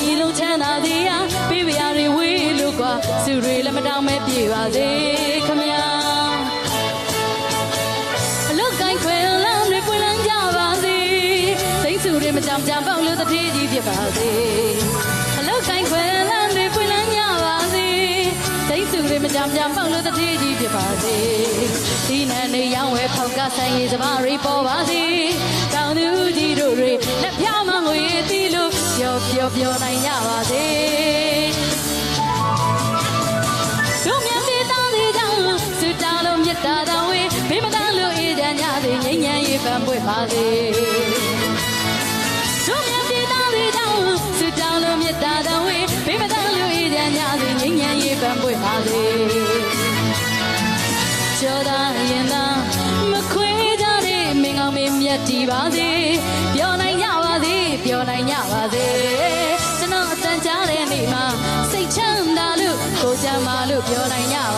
ပြည်လုံးချမ်းသာစေ တ်ဆူတွေမကြမ်းကြမ်းပေါက်လို့တတိကြီးဖြစ်ပါစေအလုတ်ကိုင်းခွင်လမ်းတွေပွင့်လန်းကြပါစေစိတ်ဆူတွေမကြမ်းကြမ်းပေါက်လို့တတိကြီးဖြစ်ပါစေဒီနန်းနေရောင်းဝဲဖောက်ကဆိုင်ရည်စပါးတွေပေါ်ပါစေတောင်သူကြီးတို့တွေလက်ဖြာမငွေသီးလို့ပျော်ပျော်ပျော်နိုင်ကြပါစေတို့မြတ်သေးသားသေးကြောင့်စွတောင်းလို့မြတ်တာတော်ဝေးမိမတန်းလို့အေးတန်ကြသည်ငြိမ်းချမ်းရေးပန်းပွင့်ပါစေ ပါစေပြောနိုင်ကြပါစေပြောနိုင်ကြပါစေကျွန်တော်အတန်ကြားတဲ့နေ့မှာစိတ်ချမ်းသာလို့ကိုယ်ချမ်းသာလို့ပြောနိုင်ကြပါ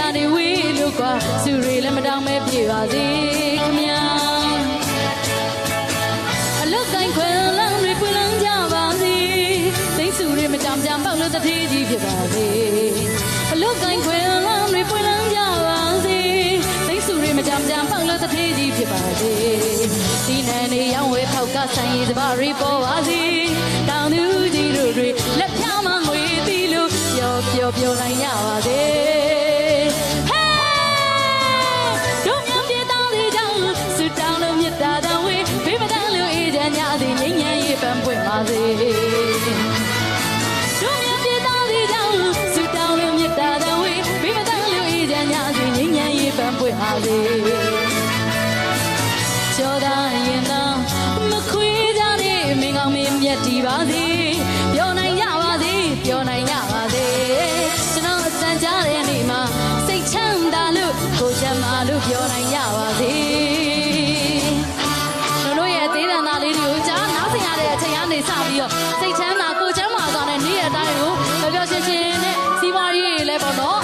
န်ပြပြတွေဝေးလို့ကွာစုတွေလည်းမတောင်းမဲပြေပါစေခမညာအလုတ်တိုင်းခွင်လမ်းတွေပွင့်လန်းကြပါစေသိစုတွေမကြမ်းကြမ်းပေါက်လို့တတိကြီးဖြစ်ပါစေအလုတ်တိုင်းခွင်လမ်းတွေပွင့်လန်းကြပါစေသိစုတွေမကြမ်းကြမ်းပေါက်လို့တတိကြီးဖြစ်ပါစေဒီနန်းနေရောင်းဝဲထောက်ကဆိုင်ရည်စပါးရီပေါ်ပါစေတောင်သူကြီးတို့တွေလက်ဖြာမငွေသီးလို့ပျော်ပျော်ပျော်နိုင်ကြပါစေ က်တည်ပါစေပျော်နိုင်ရပါစေပျော်နိုင်ရပါစေကျွန်တော်အစံကြားတဲ့နေ့မှာစိတ်ချမ်းသာလို့ကိုယ်ချမ်းသာလို့ပျော်နိုင်ရပါစေကျွန်တော်ရဲ့သေးတန်သားလေးတွေကိုကြားနားဆင်ရတဲ့အချိန်ကနေစပြီးတော့စိတ်ချမ်းသာကိုယ်ချမ်းသာဆိုတဲ့နေ့ရက်တိုင်းကိုပျော်ပျော်ရွှင်ရွှင်နဲ့စီးပွားရေးတွေလည်းပေါ့နော်